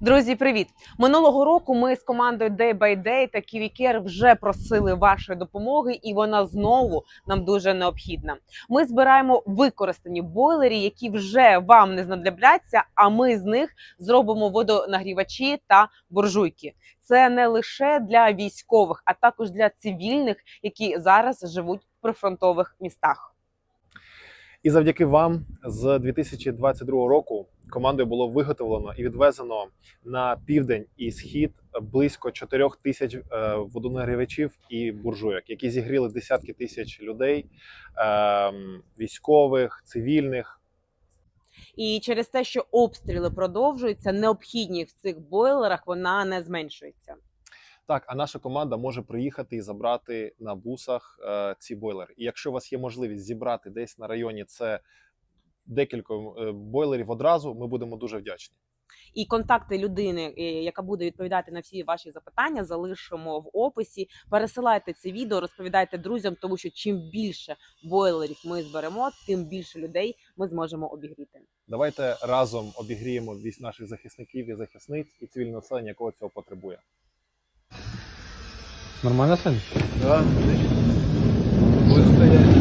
Друзі, привіт! Минулого року ми з командою Day by Day та KiwiCare вже просили вашої допомоги, і вона знову нам дуже необхідна. Ми збираємо використані бойлери, які вже вам не знадобляться. А ми з них зробимо водонагрівачі та буржуйки. Це не лише для військових, а також для цивільних, які зараз живуть в прифронтових містах. І завдяки вам з 2022 року командою було виготовлено і відвезено на південь і схід близько 4 тисяч е, водонагрівачів і буржуйок, які зігріли десятки тисяч людей, е, військових, цивільних. І через те, що обстріли продовжуються, необхідність в цих бойлерах вона не зменшується. Так, а наша команда може приїхати і забрати на бусах е, ці бойлери. І якщо у вас є можливість зібрати десь на районі це декілька е, бойлерів одразу, ми будемо дуже вдячні. І контакти людини, е, яка буде відповідати на всі ваші запитання, залишимо в описі. Пересилайте це відео, розповідайте друзям, тому що чим більше бойлерів ми зберемо, тим більше людей ми зможемо обігріти. Давайте разом обігріємо вісь наших захисників і захисниць і цивільне населення, якого цього потребує. Нормально, Сань? Да, будет стоять.